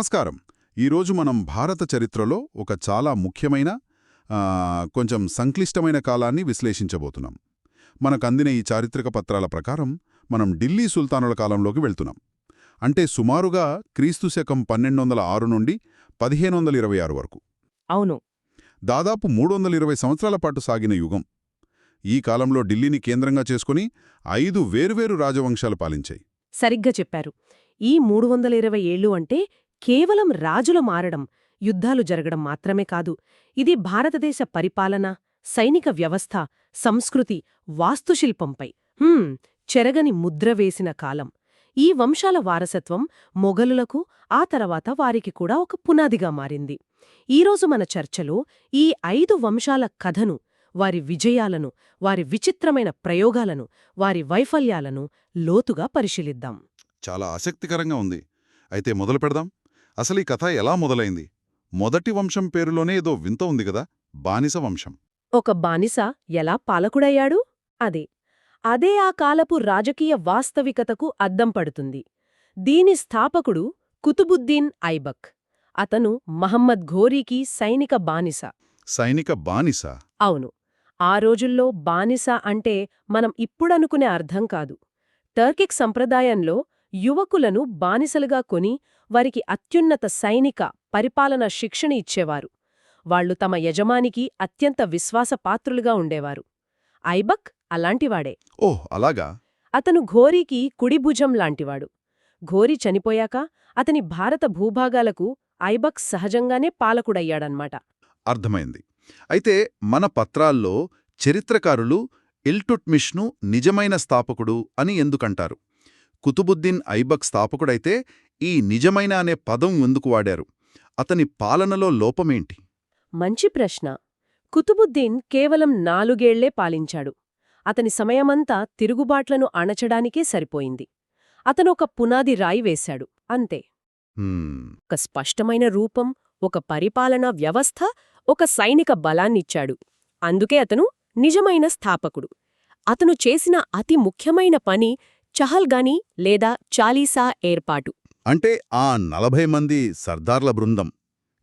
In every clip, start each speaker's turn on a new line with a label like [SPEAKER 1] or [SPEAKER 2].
[SPEAKER 1] నమస్కారం. ఈరోజు మనం భారత చరిత్రలో ఒక చాలా ముఖ్యమైన కొంచెం సంక్లిష్టమైన కాలాన్ని విశ్లేషించబోతున్నాం. మనకు అందిన ఈ చారిత్రక పత్రాల ప్రకారం మనం ఢిల్లీ సుల్తానుల కాలంలోకి వెళ్తున్నాం. అంటే సుమారుగా క్రీస్తు శకం పన్నెండు వందల ఆరు నుండి పదిహేను వందల ఇరవై ఆరు వరకు.
[SPEAKER 2] అవును.
[SPEAKER 1] దాదాపు మూడు వందల ఇరవై సంవత్సరాల పాటు సాగిన యుగం. ఈ కాలంలో ఢిల్లీని కేంద్రంగా చేసుకుని ఐదు వేరువేరు రాజవంశాలు పాలించాయి.
[SPEAKER 2] సరిగ్గా చెప్పారు. ఈ మూడు వందల ఇరవై ఏళ్ళు అంటే కేవలం రాజులు మారడం యుద్ధాలు జరగడం మాత్రమే కాదు ఇది భారతదేశ పరిపాలన సైనిక వ్యవస్థ సంస్కృతి వాస్తుశిల్పంపై. హ్మ్, చెరగని ముద్ర వేసిన కాలం. ఈ వంశాల వారసత్వం మొఘలులకు ఆ తర్వాత వారికి కూడా ఒక పునాదిగా మారింది. ఈరోజు మన చర్చలో ఈ ఐదు వంశాల కథను వారి విజయాలను వారి విచిత్రమైన ప్రయోగాలను వారి వైఫల్యాలను లోతుగా పరిశీలిద్దాం.
[SPEAKER 1] చాలా ఆసక్తికరంగా ఉంది. అయితే మొదలు పెడదాం. అసలు ఈ కథ ఎలా మొదలైంది? మొదటి వంశం పేరులోనే ఏదో వింత ఉంది కదా? బానిస వంశం.
[SPEAKER 2] ఒక బానిస ఎలా పాలకుడయ్యాడు? అదే. అదే ఆ కాలపు రాజకీయ వాస్తవికతకు అద్దం పడుతుంది. దీని స్థాపకుడు కుతుబుద్దీన్ ఐబక్. అతను మహమ్మద్ ఘోరీకి సైనిక బానిస.
[SPEAKER 1] సైనిక బానిస?
[SPEAKER 2] అవును. ఆ రోజుల్లో బానిస అంటే మనం ఇప్పుడనుకునే అర్థం కాదు. టర్కిక్ సంప్రదాయంలో యువకులను బానిసలుగా కొని వారికి అత్యున్నత సైనిక పరిపాలన శిక్షణ ఇచ్చేవారు. వాళ్ళు తమ యజమానికి అత్యంత విశ్వాసపాత్రులుగా ఉండేవారు. ఐబక్ అలాంటివాడే.
[SPEAKER 1] ఓహ్ అలాగా?
[SPEAKER 2] అతను ఘోరీకి కుడిభుజం లాంటివాడు. ఘోరీ చనిపోయాక అతని భారత భూభాగాలకు ఐబక్ సహజంగానే పాలకుడయ్యాడన్మాట
[SPEAKER 1] అర్థమైంది. అయితే మన పత్రాల్లో చరిత్రకారులు ఇల్టుట్మిష్ను నిజమైన స్థాపకుడు అని ఎందుకంటారు? కుతుబుద్దీన్ ఐబక్ స్థాపకుడైతే ఈ నిజమైన అనే పదం ఎందుకు వాడారు? అతని పాలనలో లోపమేంటి?
[SPEAKER 2] మంచి ప్రశ్న. కుతుబుద్దీన్ కేవలం నాలుగేళ్ళే పాలించాడు. అతని సమయమంతా తిరుగుబాట్లను అణచడానికే సరిపోయింది. అతను ఒక పునాది రాయి వేశాడు. అంతే. ఒక స్పష్టమైన రూపం ఒక పరిపాలనా వ్యవస్థ ఒక సైనిక బలాన్నిచ్చాడు. అందుకే అతను నిజమైన స్థాపకుడు. అతను చేసిన అతి ముఖ్యమైన పని చహల్గాని లేదా చాలీసా ఏర్పాటు.
[SPEAKER 1] అంటే ఆ నలభై మంది సర్దార్ల బృందం.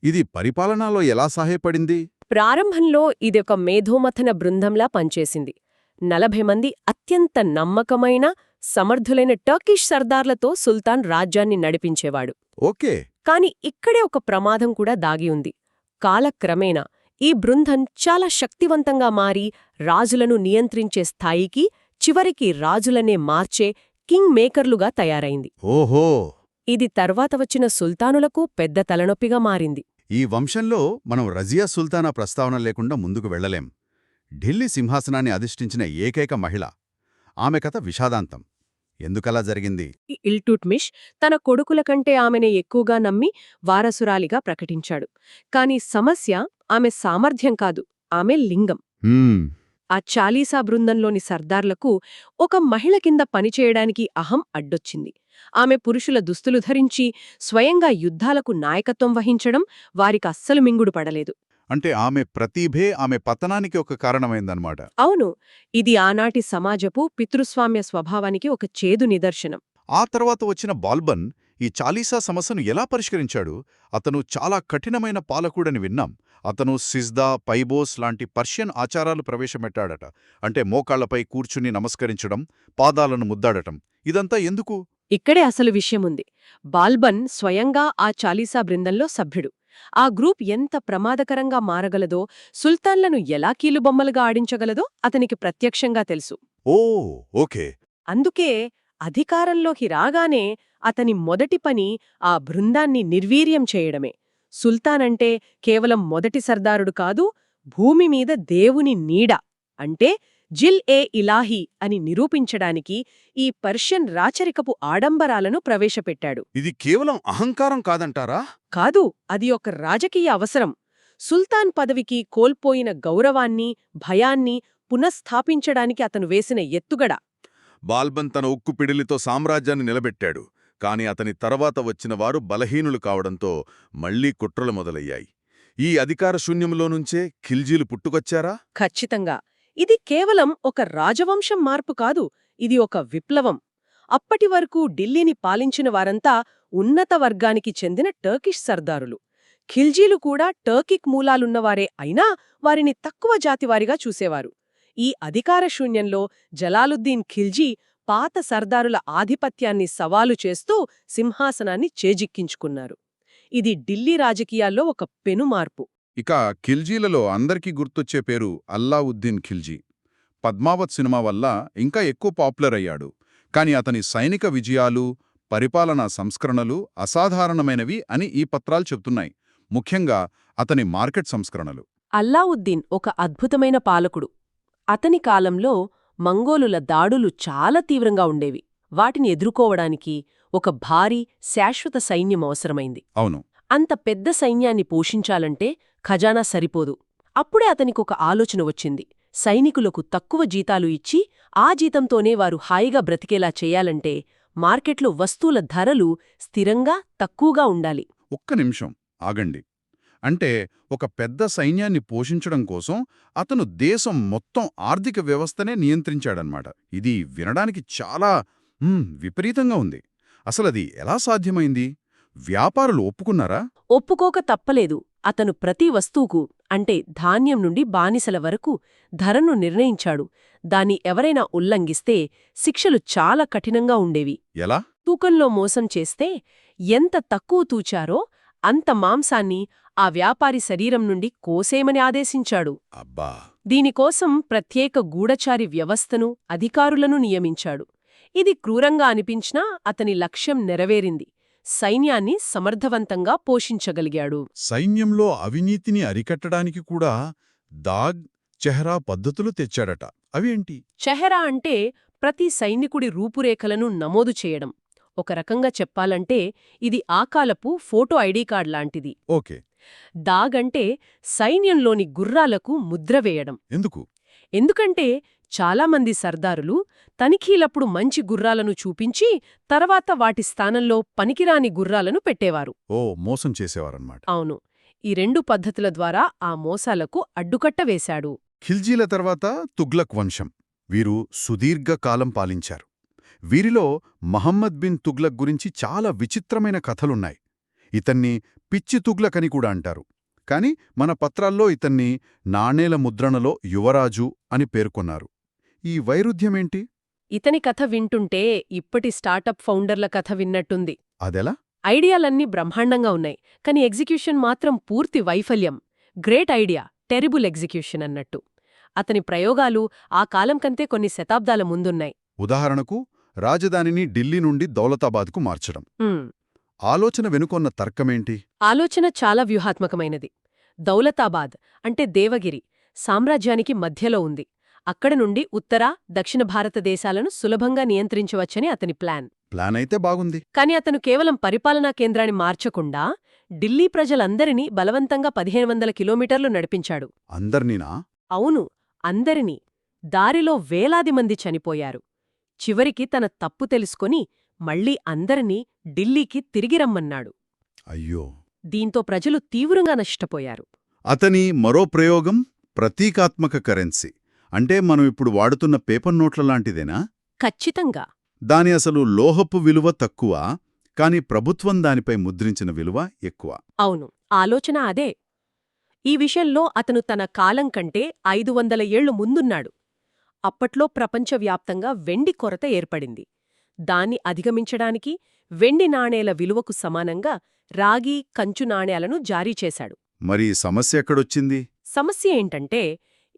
[SPEAKER 1] ఇది పరిపాలనలో ఎలా సహాయపడింది?
[SPEAKER 2] ప్రారంభంలో ఇదొక మేధోమథన బృందంలా పనిచేసింది. నలభై మంది అత్యంత నమ్మకమైన సమర్థులైన టర్కిష్ సర్దార్లతో సుల్తాన్ రాజ్యాన్ని నడిపించేవాడు.
[SPEAKER 1] ఓకే.
[SPEAKER 2] కాని ఇక్కడే ఒక ప్రమాదం కూడా దాగి ఉంది. కాలక్రమేణా ఈ బృందం చాలా శక్తివంతంగా మారి రాజులను నియంత్రించే స్థాయికి చివరికి రాజులనే మార్చే కింగ్ మేకర్లుగా తయారైంది.
[SPEAKER 1] ఓహో!
[SPEAKER 2] ఇది తర్వాత వచ్చిన సుల్తానులకు పెద్ద తలనొప్పిగా మారింది.
[SPEAKER 1] ఈ వంశంలో మనం రజియా సుల్తానా ప్రస్తావన లేకుండా ముందుకు వెళ్ళలేం. ఢిల్లీ సింహాసనాన్ని అధిష్ఠించిన ఏకైక మహిళ. ఆమె కథ విషాదాంతం. ఎందుకలా జరిగింది?
[SPEAKER 2] ఇల్టుట్మిష్ తన కొడుకుల కంటే ఆమెనే ఎక్కువగా నమ్మి వారసురాలిగా ప్రకటించాడు. కాని సమస్య ఆమె సామర్థ్యం కాదు ఆమె లింగం. ఆ చాలీసా బృందంలోని సర్దార్లకు ఒక మహిళ కింద పనిచేయడానికి అహం అడ్డొచ్చింది. ఆమె పురుషుల దుస్తులు ధరించి స్వయంగా యుద్ధాలకు నాయకత్వం వహించడం వారికి అస్సలు మింగుడు పడలేదు.
[SPEAKER 1] అంటే ఆమె ప్రతిభే ఆమె పతనానికి ఒక కారణమైందన్నమాట.
[SPEAKER 2] అవును ఇది ఆనాటి సమాజపు పితృస్వామ్య స్వభావానికి ఒక చేదు నిదర్శనం.
[SPEAKER 1] ఆ తర్వాత వచ్చిన బాల్బన్ ఈ చాలీసా సమస్యను ఎలా పరిష్కరించాడు? అతను చాలా కఠినమైన పాలకుడని విన్నాం. అతను సిజ్దా పైబోస్ లాంటి పర్షియన్ ఆచారాలు ప్రవేశపెట్టాడట. అంటే మోకాళ్ళపై కూర్చుని నమస్కరించడం పాదాలను ముద్దాడటం. ఇదంతా ఎందుకు?
[SPEAKER 2] ఇక్కడే అసలు విషయముంది. బాల్బన్ స్వయంగా ఆ చాలీసా బృందంలో సభ్యుడు. ఆ గ్రూప్ ఎంత ప్రమాదకరంగా మారగలదో సుల్తాన్లను ఎలా కీలుబొమ్మలుగా ఆడించగలదో అతనికి ప్రత్యక్షంగా తెలుసు.
[SPEAKER 1] Oh okay.
[SPEAKER 2] అందుకే అధికారంలోకి రాగానే అతని మొదటి పని ఆ బృందాన్ని నిర్వీర్యం చేయడమే. సుల్తానంటే కేవలం మొదటి సర్దారుడు కాదు భూమి మీద దేవుని నీడ అంటే జిల్ ఏ ఇలాహీ అని నిరూపించడానికి ఈ పర్షియన్ రాచరికపు ఆడంబరాలను ప్రవేశపెట్టాడు.
[SPEAKER 1] ఇది కేవలం అహంకారం కాదంటారా?
[SPEAKER 2] కాదు అది ఒక రాజకీయ అవసరం. సుల్తాన్ పదవికి కోల్పోయిన గౌరవాన్ని భయాన్ని పునఃస్థాపించడానికి అతను వేసిన ఎత్తుగడ.
[SPEAKER 1] బాల్బన్ తన ఉక్కు పిడిలితో సామ్రాజ్యాన్ని నిలబెట్టాడు. కాని అతని తర్వాత వచ్చిన వారు బలహీనులు కావడంతో మళ్ళీ కుట్రలు మొదలయ్యాయి. ఈ అధికార శూన్యంలో నుంచే ఖిల్జీలు పుట్టుకొచ్చారా?
[SPEAKER 2] ఖచ్చితంగా. ఇది కేవలం ఒక రాజవంశం మార్పు కాదు ఇది ఒక విప్లవం. అప్పటి వరకు ఢిల్లీని పాలించిన వారంతా ఉన్నత వర్గానికి చెందిన టర్కిష్ సర్దారులు. ఖిల్జీలు కూడా టర్కిక్ మూలాలున్నవారే అయినా వారిని తక్కువ జాతివారిగా చూసేవారు. ఈ అధికార శూన్యంలో జలాలుద్దీన్ ఖిల్జీ పాత సర్దారుల ఆధిపత్యాన్ని సవాలు చేస్తూ సింహాసనాన్ని చేజిక్కించుకున్నారు. ఇది ఢిల్లీ రాజకీయాల్లో ఒక పెనుమార్పు.
[SPEAKER 1] ఇక ఖిల్జీలలో అందరికీ గుర్తొచ్చే పేరు అల్లావుద్దీన్ ఖిల్జీ. పద్మావత్ సినిమా వల్ల ఇంకా ఎక్కువ పాపులర్ అయ్యాడు. కాని అతని సైనిక విజయాలు పరిపాలనా సంస్కరణలు అసాధారణమైనవి అని ఈ పత్రాలు చెప్తున్నాయి ముఖ్యంగా అతని మార్కెట్ సంస్కరణలు.
[SPEAKER 2] అల్లావుద్దీన్ ఒక అద్భుతమైన పాలకుడు. అతని కాలంలో మంగోలుల దాడులు చాలా తీవ్రంగా ఉండేవి. వాటిని ఎదుర్కోవడానికి ఒక భారీ శాశ్వత సైన్యం అవసరమైంది.
[SPEAKER 1] అవును.
[SPEAKER 2] అంత పెద్ద సైన్యాన్ని పోషించాలంటే ఖజానా సరిపోదు. అప్పుడే అతనికొక ఆలోచన వచ్చింది. సైనికులకు తక్కువ జీతాలు ఇచ్చి ఆ జీతంతోనే వారు హాయిగా బ్రతికేలా చేయాలంటే మార్కెట్లో వస్తువుల ధరలు స్థిరంగా తక్కువగా ఉండాలి.
[SPEAKER 1] ఒక్క నిమిషం ఆగండి. అంటే ఒక పెద్ద సైన్యాన్ని పోషించడం కోసం అతను దేశం మొత్తం ఆర్థిక వ్యవస్థనే నియంత్రించాడన్నమాట. ఇది వినడానికి చాలా విపరీతంగా ఉంది. అసలది ఎలా సాధ్యమైంది? వ్యాపారులు ఒప్పుకున్నారా?
[SPEAKER 2] ఒప్పుకోక తప్పలేదు. అతను ప్రతి వస్తువుకు అంటే ధాన్యం నుండి బానిసల వరకు ధరను నిర్ణయించాడు. దాన్ని ఎవరైనా ఉల్లంఘిస్తే శిక్షలు చాలా కఠినంగా ఉండేవి.
[SPEAKER 1] ఎలా?
[SPEAKER 2] తూకంలో మోసం చేస్తే ఎంత తక్కువ తూచారో అంత మాంసాన్ని ఆ వ్యాపారి శరీరం నుండి కోసేమని ఆదేశించాడు.
[SPEAKER 1] అబ్బా!
[SPEAKER 2] దీనికోసం ప్రత్యేక గూఢచారి వ్యవస్థను అధికారులను నియమించాడు. ఇది క్రూరంగా అనిపించినా అతని లక్ష్యం నెరవేరింది. సైన్యాన్ని సమర్థవంతంగా పోషించగలిగాడు.
[SPEAKER 1] సైన్యంలో అవినీతిని అరికట్టడానికి కూడా దాగ్ చెహరా పద్ధతులు తెచ్చాడట. అవేంటి
[SPEAKER 2] చెహరా అంటే ప్రతి సైనికుడి రూపురేఖలను నమోదు చేయడం. ఒక రకంగా చెప్పాలంటే ఇది ఆ కాలపు ఫోటో ఐడీ కార్డ్ లాంటిది.
[SPEAKER 1] ఓకే.
[SPEAKER 2] దాగ్ అంటే సైన్యంలోని గుర్రాలకు ముద్ర వేయడం.
[SPEAKER 1] ఎందుకు?
[SPEAKER 2] ఎందుకంటే చాలామంది సర్దారులు తనిఖీలప్పుడు మంచి గుర్రాలను చూపించి తర్వాత వాటి స్థానంలో పనికిరాని గుర్రాలను పెట్టేవారు.
[SPEAKER 1] ఓ మోసం చేసేవారన్నమాట.
[SPEAKER 2] అవును. ఈ రెండు పద్ధతుల ద్వారా ఆ మోసాలకు అడ్డుకట్ట వేశాడు.
[SPEAKER 1] ఖిల్జీల తర్వాత తుగ్లక్ వంశం. వీరు సుదీర్ఘ కాలం పాలించారు. వీరిలో మహమ్మద్ బిన్ తుగ్లక్ గురించి చాలా విచిత్రమైన కథలున్నాయి. ఇతన్ని పిచ్చి తుగ్లక్ అని కూడా అంటారు. కాని మన పత్రాల్లో ఇతన్ని నాణేల ముద్రణలో యువరాజు అని పేర్కొన్నారు. ఈ వైరుధ్యమేంటి?
[SPEAKER 2] ఇతని కథ వింటుంటే ఇప్పటి స్టార్టప్ ఫౌండర్ల కథ విన్నట్టుంది.
[SPEAKER 1] అదెలా?
[SPEAKER 2] ఐడియాలన్నీ బ్రహ్మాండంగా ఉన్నాయి. కానీ ఎగ్జిక్యూషన్ మాత్రం పూర్తి వైఫల్యం. గ్రేట్ ఐడియా టెరిబుల్ ఎగ్జిక్యూషన్ అన్నట్టు. అతని ప్రయోగాలు ఆ కాలం కంటే కొన్ని శతాబ్దాల ముందున్నాయి.
[SPEAKER 1] ఉదాహరణకు రాజధానిని ఢిల్లీ నుండి దౌలతాబాద్కు మార్చడం. ఆలోచన వెనుకొన్న తర్కమేంటి?
[SPEAKER 2] ఆలోచన చాలా వ్యూహాత్మకమైనది. దౌలతాబాద్ అంటే దేవగిరి సామ్రాజ్యానికి మధ్యలో ఉంది. అక్కడ నుండి ఉత్తర దక్షిణ భారతదేశాలను సులభంగా నియంత్రించవచ్చని అతని ప్లాన్.
[SPEAKER 1] ప్లాన్ అయితే బాగుంది.
[SPEAKER 2] కాని అతను కేవలం పరిపాలనా కేంద్రాన్ని మార్చకుండా ఢిల్లీ ప్రజలందరినీ బలవంతంగా పదిహేను వందల కిలోమీటర్లు నడిపించాడు.
[SPEAKER 1] అందర్నీనా?
[SPEAKER 2] అవును అందరినీ. దారిలో వేలాది మంది చనిపోయారు. చివరికి తన తప్పు తెలుసుకొని మళ్ళీ అందరినీ ఢిల్లీకి తిరిగి రమ్మన్నాడు.
[SPEAKER 1] అయ్యో!
[SPEAKER 2] దీంతో ప్రజలు తీవ్రంగా నష్టపోయారు.
[SPEAKER 1] అతని మరో ప్రయోగం ప్రతీకాత్మక కరెన్సీ. అంటే మనం ఇప్పుడు వాడుతున్న పేపర్ నోట్ల లాంటిదేనా?
[SPEAKER 2] ఖచ్చితంగా.
[SPEAKER 1] దాని అసలు లోహపు విలువ తక్కువ కాని ప్రభుత్వం దానిపై ముద్రించిన విలువ ఎక్కువ.
[SPEAKER 2] అవును ఆలోచన అదే. ఈ విషయంలో అతను తన కాలం కంటే ఐదు వందల ఏళ్ళు ముందున్నాడు. అప్పట్లో ప్రపంచవ్యాప్తంగా వెండి కొరత ఏర్పడింది. దాన్ని అధిగమించడానికి వెండి నాణేల విలువకు సమానంగా రాగి కంచు నాణేలను జారీ చేశాడు.
[SPEAKER 1] మరి సమస్య ఎక్కడొచ్చింది?
[SPEAKER 2] సమస్య ఏంటంటే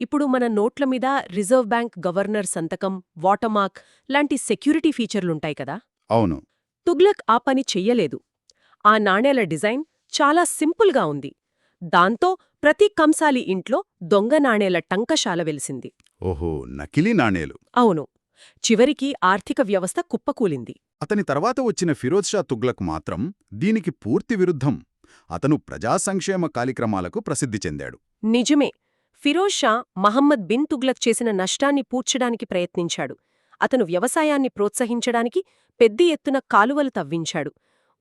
[SPEAKER 2] ఇప్పుడు మన నోట్ల మీద రిజర్వ్ బ్యాంక్ గవర్నర్ సంతకం వాటర్మార్క్ లాంటి సెక్యూరిటీ ఫీచర్లుంటాయి కదా?
[SPEAKER 1] అవును.
[SPEAKER 2] తుగ్లక్ ఆ పని చెయ్యలేదు. ఆ నాణేల డిజైన్ చాలా సింపుల్గా ఉంది. దాంతో ప్రతి కంసాలి ఇంట్లో దొంగ నాణేల టంకశాల వెలిసింది.
[SPEAKER 1] ఓహో నకిలీ నాణేలు.
[SPEAKER 2] అవును. చివరికి ఆర్థిక వ్యవస్థ కుప్పకూలింది.
[SPEAKER 1] అతని తర్వాత వచ్చిన ఫిరోజ్ షా తుగ్లక్ మాత్రం దీనికి పూర్తి విరుద్ధం. అతను ప్రజా సంక్షేమ కార్యక్రమాలకు ప్రసిద్ధి చెందాడు.
[SPEAKER 2] నిజమే. ఫిరోజ్ షా మహమ్మద్ బిన్ తుగ్లక్ చేసిన నష్టాన్ని పూడ్చడానికి ప్రయత్నించాడు. అతను వ్యవసాయాన్ని ప్రోత్సహించడానికి పెద్ద ఎత్తున కాలువలు తవ్వించాడు.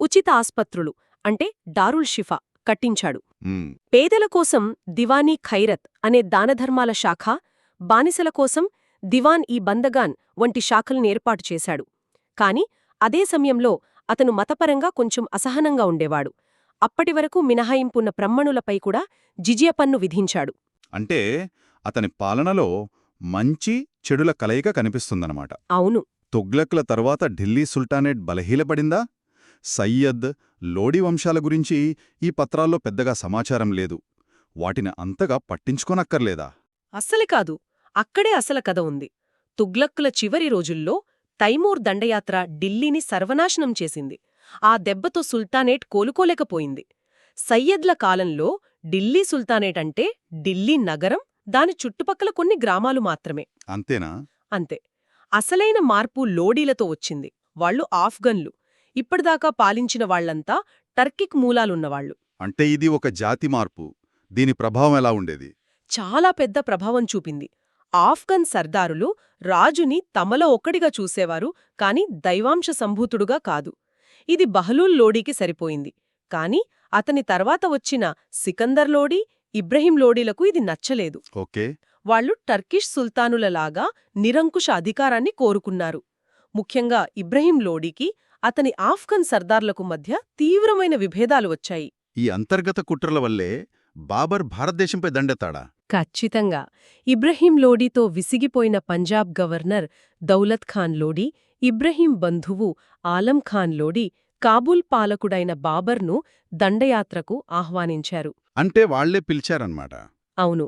[SPEAKER 2] ఉచిత ఆస్పత్రులు అంటే డారుల్ షిఫా కట్టించాడు. పేదల కోసం దివానీ ఖైరత్ అనే దానధర్మాల శాఖ బానిసల కోసం దివాన్ ఈ బందగాన్ వంటి శాఖలను ఏర్పాటు చేశాడు. కాని అదే సమయంలో అతను మతపరంగా కొంచెం అసహనంగా ఉండేవాడు. అప్పటివరకు మినహాయింపున్న బ్రహ్మణులపై కూడా జిజియ పన్ను విధించాడు.
[SPEAKER 3] అంటే అతని పాలనలో మంచి చెడుల కలయిక కనిపిస్తుందన్నమాట.
[SPEAKER 2] అవును.
[SPEAKER 3] తుగ్లక్ల తర్వాత ఢిల్లీ సుల్తానేట్ బలహీలపడిందా సయ్యద్ లోడీ వంశాల గురించి ఈ పత్రాల్లో పెద్దగా సమాచారం లేదు. వాటిని అంతగా పట్టించుకోనక్కర్లేదా?
[SPEAKER 2] అస్సలే కాదు. అక్కడే అసల కథ ఉంది. తుగ్లక్కుల చివరి రోజుల్లో తైమూర్ దండయాత్ర ఢిల్లీని సర్వనాశనం చేసింది. ఆ దెబ్బతో సుల్తానేట్ కోలుకోలేకపోయింది. సయ్యద్ల కాలంలో ఢిల్లీ సుల్తానేట్ అంటే ఢిల్లీ నగరం దాని చుట్టుపక్కల కొన్ని గ్రామాలు మాత్రమే.
[SPEAKER 3] అంతేనా?
[SPEAKER 2] అంతే. అసలైన మార్పు లోడీలతో వచ్చింది. వాళ్ళు ఆఫ్ఘన్లు. ఇప్పటిదాకా పాలించిన వాళ్ళంతా టర్కిక్ మూలాలున్నవాళ్ళు
[SPEAKER 3] అంటే ఇది ఒక జాతి మార్పు. దీని ప్రభావం ఎలా ఉండేది?
[SPEAKER 2] చాలా పెద్ద ప్రభావం చూపింది. ఆఫ్ఘన్ సర్దారులు రాజుని తమలో ఒక్కడిగా చూసేవారు కాని దైవాంశ సంభూతుడుగా కాదు. ఇది బహలూల్ లోడీకి సరిపోయింది. కాని అతని తర్వాత వచ్చిన సికందర్ లోడీ ఇబ్రహీం లోడీలకు ఇది నచ్చలేదు.
[SPEAKER 3] ఓకే.
[SPEAKER 2] వాళ్ళు టర్కిష్ సుల్తానులలాగా నిరంకుశ అధికారాన్ని కోరుకున్నారు. ముఖ్యంగా ఇబ్రహీం లోడీకి అతని ఆఫ్ఘన్ సర్దార్లకు మధ్య తీవ్రమైన విభేదాలు వచ్చాయి.
[SPEAKER 3] ఈ అంతర్గత కుట్రల వల్లే బాబర్ భారతదేశంపై దండెత్తాడా?
[SPEAKER 2] ఖచ్చితంగా. ఇబ్రహీం లోడీతో విసిగిపోయిన పంజాబ్ గవర్నర్ దౌలత్ ఖాన్ లోడీ ఇబ్రహీం బంధువు ఆలం ఖాన్ లోడీ కాబూల్ పాలకుడైన బాబర్ను దండయాత్రకు ఆహ్వానించారు.
[SPEAKER 3] అంటే వాళ్ళే పిలిచారన్నమాట.
[SPEAKER 2] అవును.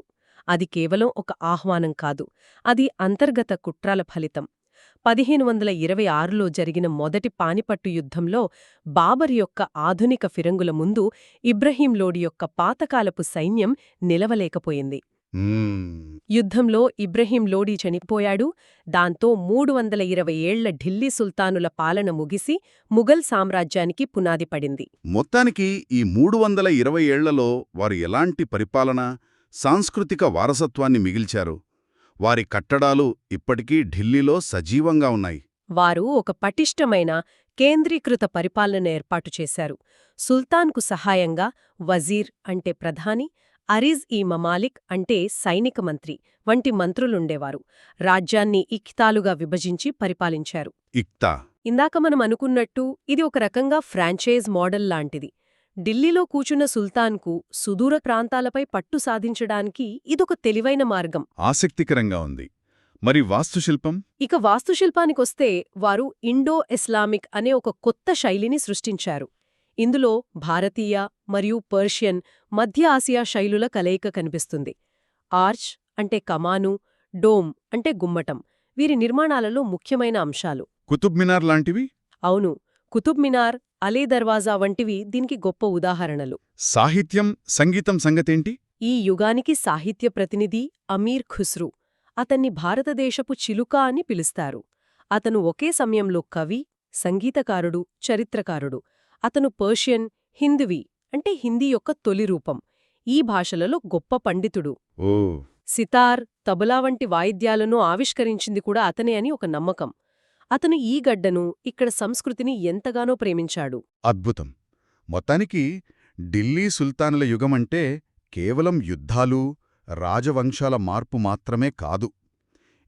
[SPEAKER 2] అది కేవలం ఒక ఆహ్వానం కాదు. అది అంతర్గత కుట్రాల ఫలితం. పదిహేను వందల ఇరవై ఆరులో జరిగిన మొదటి పానిపట్టు యుద్ధంలో బాబర్ యొక్క ఆధునిక ఫిరంగుల ముందు ఇబ్రహీం లోడి యొక్క పాతకాలపు సైన్యం నిలవలేకపోయింది. యుద్ధంలో ఇబ్రహీం లోడీ చనిపోయాడు. దాంతో మూడు వందల ఇరవై ఏళ్ళ ఢిల్లీ సుల్తానుల పాలన ముగిసి ముఘల్ సామ్రాజ్యానికి పునాది పడింది.
[SPEAKER 1] మొత్తానికి ఈ మూడు వందల ఇరవై ఏళ్ళలో వారు ఎలాంటి పరిపాలన సాంస్కృతిక వారసత్వాన్ని మిగిల్చారు? వారి కట్టడాలు ఇప్పటికీ ఢిల్లీలో సజీవంగా ఉన్నాయి.
[SPEAKER 2] వారు ఒక పటిష్టమైన కేంద్రీకృత పరిపాలన ఏర్పాటు చేశారు. సుల్తాన్కు సహాయంగా వజీర్ అంటే ప్రధాని అరీజ్ ఈ మమాలిక్ అంటే సైనిక మంత్రి వంటి మంత్రులుండేవారు. రాజ్యాన్ని ఇక్తాలుగా విభజించి పరిపాలించారు.
[SPEAKER 1] ఇక్తా.
[SPEAKER 2] ఇందాక మనం అనుకున్నట్టు ఇది ఒక రకంగా ఫ్రాంచైజ్ మోడల్ లాంటిది. ఢిల్లీలో కూచున్న సుల్తాన్కు సుదూర ప్రాంతాలపై పట్టు సాధించడానికి ఇదొక తెలివైన మార్గం.
[SPEAKER 3] ఆసక్తికరంగా ఉంది. మరి వాస్తుశిల్పం?
[SPEAKER 2] ఇక వాస్తుశిల్పానికొస్తే వారు ఇండో ఇస్లామిక్ అనే ఒక కొత్త శైలిని సృష్టించారు. ఇందులో భారతీయ మరియు పర్షియన్ మధ్య ఆసియా శైలుల కలయిక కనిపిస్తుంది. ఆర్చ్ అంటే కమాను డోమ్ అంటే గుమ్మటం వీరి నిర్మాణాలలో ముఖ్యమైన అంశాలు.
[SPEAKER 3] కుతుబ్ మినార్ లాంటివి?
[SPEAKER 2] అవును కుతుబ్ మినార్ అలీ దర్వాజా వంటివి దీనికి గొప్ప ఉదాహరణలు.
[SPEAKER 3] సాహిత్యం సంగీతం సంగతేంటి?
[SPEAKER 2] ఈ యుగానికి సాహిత్య ప్రతినిధి అమీర్ ఖుస్రు. అతన్ని భారతదేశపు చిలుక అని పిలుస్తారు. అతను ఒకే సమయంలో కవి సంగీతకారుడు చరిత్రకారుడు. అతను పర్షియన్ హిందువి అంటే హిందీ యొక్క తొలి రూపం. ఈ భాషలలో గొప్ప పండితుడు. సితార్ తబలా వంటి వాయిద్యాలను ఆవిష్కరించింది కూడా అతనే అని ఒక నమ్మకం. అతను ఈ గడ్డను ఇక్కడ సంస్కృతిని ఎంతగానో ప్రేమించాడు.
[SPEAKER 3] అద్భుతం. మొత్తానికి ఢిల్లీ సుల్తానుల యుగమంటే కేవలం యుద్ధాలు రాజవంశాల మార్పు మాత్రమే కాదు.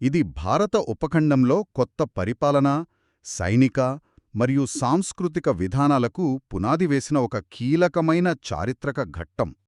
[SPEAKER 3] ఇది భారత ఉపఖండంలో కొత్త పరిపాలన సైనిక మరియు సాంస్కృతిక విధానాలకు పునాది వేసిన ఒక కీలకమైన చారిత్రక ఘట్టం.